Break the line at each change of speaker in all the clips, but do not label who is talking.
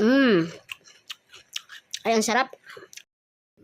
Mmm. Ay, ang sarap.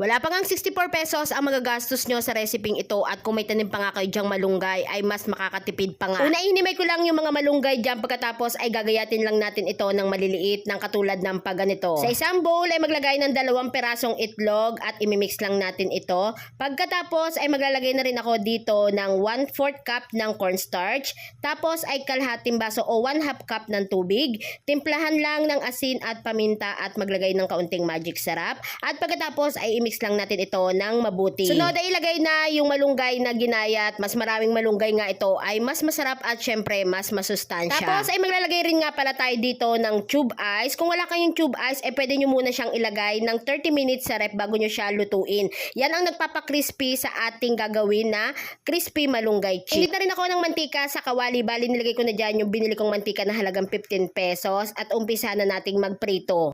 Wala pa ngang 64 pesos ang magagastos nyo sa reseping ito at kung may tanim pa nga kayo dyang malunggay ay mas makakatipid pa nga. Una inimay ko lang yung mga malunggay dyan pagkatapos ay gagayatin lang natin ito ng maliliit ng katulad ng paganito. Sa isang bowl ay maglagay ng dalawang perasong itlog at imimix lang natin ito. Pagkatapos ay maglalagay na rin ako dito ng 1 4 cup ng cornstarch. Tapos ay kalahating baso o 1 half cup ng tubig. Timplahan lang ng asin at paminta at maglagay ng kaunting magic sarap. At pagkatapos ay imix lang natin ito ng mabuti. Sunod ay ilagay na yung malunggay na ginayat. Mas maraming malunggay nga ito ay mas masarap at syempre mas masustansya. Tapos ay maglalagay rin nga pala tayo dito ng tube ice. Kung wala kayong tube ice, ay pwede nyo muna siyang ilagay ng 30 minutes sa rep bago nyo siya lutuin. Yan ang nagpapakrispy sa ating gagawin na crispy malunggay chips. Hindi na rin ako ng mantika sa kawali. Bali, nilagay ko na dyan yung binili kong mantika na halagang 15 pesos at umpisa na nating magprito.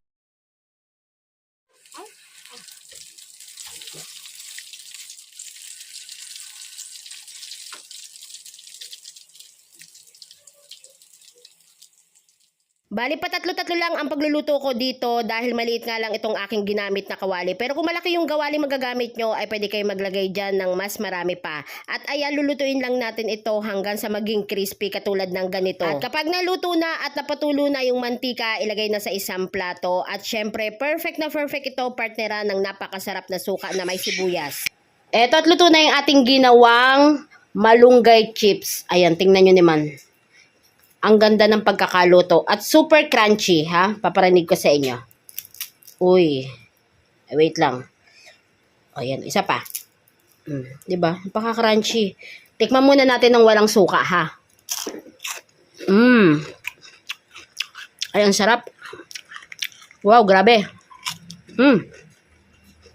Bali pa tatlo-tatlo lang ang pagluluto ko dito dahil maliit nga lang itong aking ginamit na kawali. Pero kung malaki yung kawali magagamit nyo ay pwede kayo maglagay dyan ng mas marami pa. At ayan, lulutuin lang natin ito hanggang sa maging crispy katulad ng ganito. At kapag naluto na at napatulo na yung mantika, ilagay na sa isang plato. At syempre, perfect na perfect ito partnera ng napakasarap na suka na may sibuyas. Eto at luto na yung ating ginawang malunggay chips. Ayan, tingnan nyo naman. Ang ganda ng pagkakaluto. At super crunchy, ha? Paparinig ko sa inyo. Uy. Ay, wait lang. O, yan. Isa pa. Mm, di ba? Napaka-crunchy. Tikman muna natin ng walang suka, ha? Mmm. Ay, sarap. Wow, grabe. Hmm.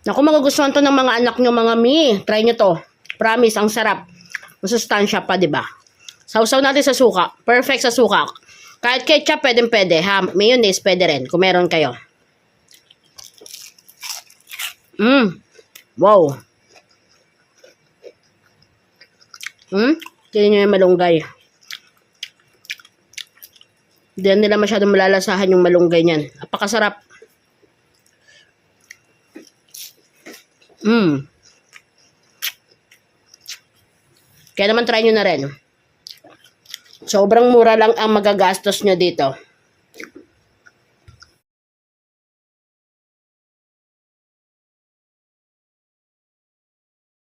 Naku, magugustuhan to ng mga anak nyo, mga mi. Try nyo to. Promise, ang sarap. Masustansya pa, di ba? Sausaw natin sa suka. Perfect sa suka. Kahit ketchup, pwedeng pwede. Ha? Mayonnaise, pwede rin. Kung meron kayo. Mmm. Wow. Hmm? Tingnan nyo yung malunggay. Hindi nila masyadong malalasahan yung malunggay niyan. Napakasarap. Mmm. Kaya naman try nyo na rin. Sobrang mura lang ang magagastos nyo dito.